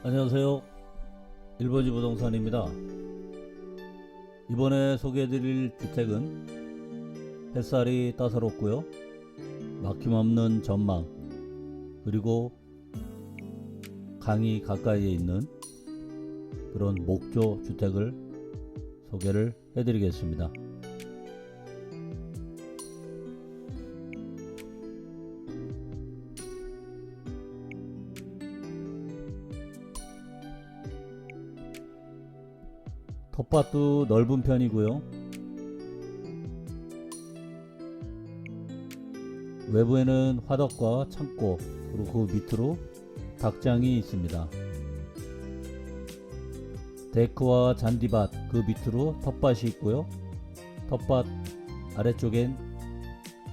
안녕하세요. 일본지 부동산입니다. 이번에 소개해드릴 주택은 햇살이 따사롭고요. 막힘없는 전망, 그리고 강이 가까이에 있는 그런 목조 주택을 소개를 해드리겠습니다. 텃밭도 넓은 편이고요. 외부에는 화덕과 창고 그리고 그 밑으로 닭장이 있습니다. 데크와 잔디밭 그 밑으로 텃밭이 있고요. 텃밭 아래쪽엔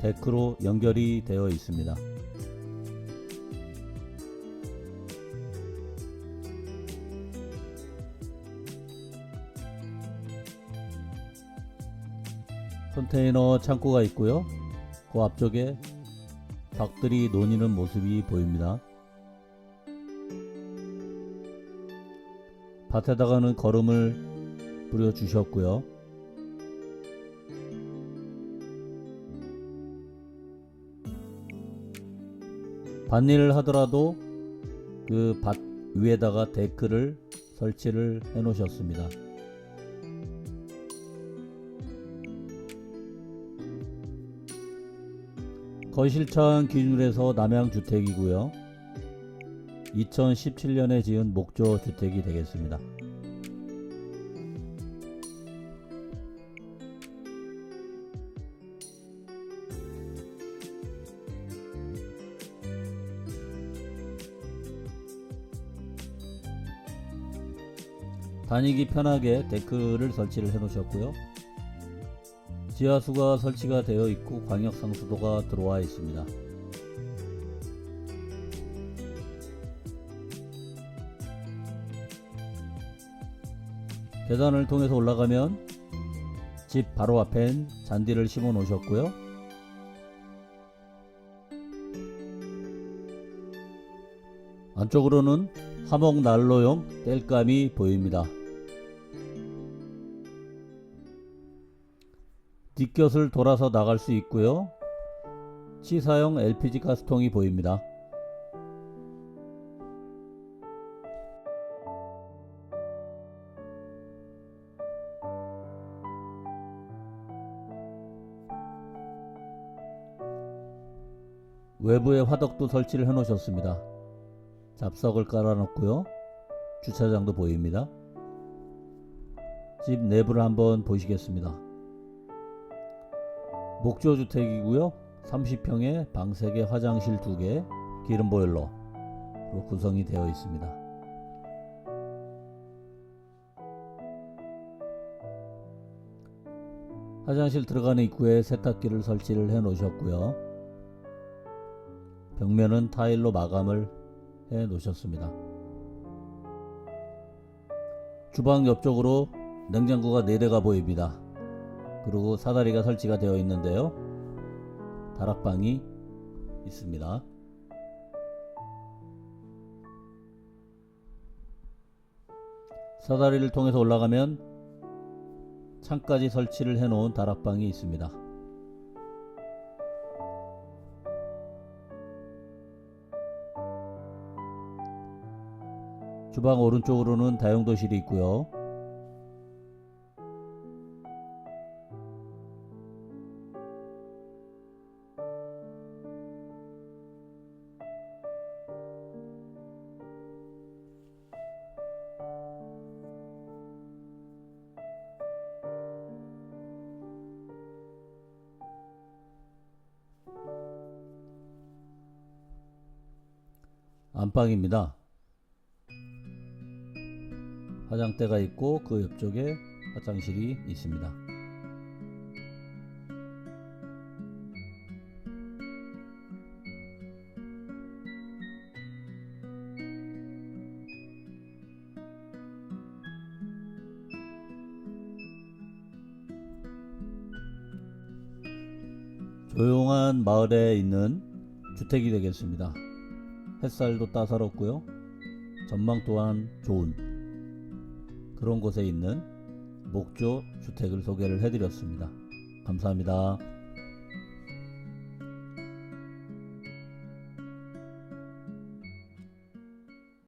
데크로 연결이 되어 있습니다. 컨테이너 창고가 있고요. 그 앞쪽에 닭들이 노니는 모습이 보입니다. 밭에다가는 거름을 뿌려 주셨고요. 밭일을 하더라도 그 밭 위에다가 데크를 설치를 해 놓으셨습니다. 거실천 기준에서 남양주택이고요. 2017년에 지은 목조 주택이 되겠습니다. 다니기 편하게 데크를 설치를 해 놓으셨고요. 지하수가 설치가 되어 있고 광역 상수도가 들어와 있습니다. 계단을 통해서 올라가면 집 바로 앞엔 잔디를 심어 놓으셨고요. 안쪽으로는 화목 난로용 땔감이 보입니다. 뒷곁을 돌아서 나갈 수 있고요. 치사용 LPG 가스통이 보입니다. 외부에 화덕도 설치를 해 놓으셨습니다. 잡석을 깔아 놓고요. 주차장도 보입니다. 집 내부를 한번 보시겠습니다. 목조 주택이고요. 30평에 방 3개, 화장실 2개, 기름 보일러로 구성이 되어 있습니다. 화장실 들어가는 입구에 세탁기를 설치를 해 놓으셨고요. 벽면은 타일로 마감을 해 놓으셨습니다. 주방 옆쪽으로 냉장고가 4대가 보입니다. 그리고 사다리가 설치가 되어 있는데요. 다락방이 있습니다. 사다리를 통해서 올라가면 창까지 설치를 해 놓은 다락방이 있습니다. 주방 오른쪽으로는 다용도실이 있고요. 안방입니다. 화장대가 있고 그 옆쪽에 화장실이 있습니다. 조용한 마을에 있는 주택이 되겠습니다. 햇살도 따사롭고요. 전망 또한 좋은 그런 곳에 있는 목조 주택을 소개를 해드렸습니다. 감사합니다.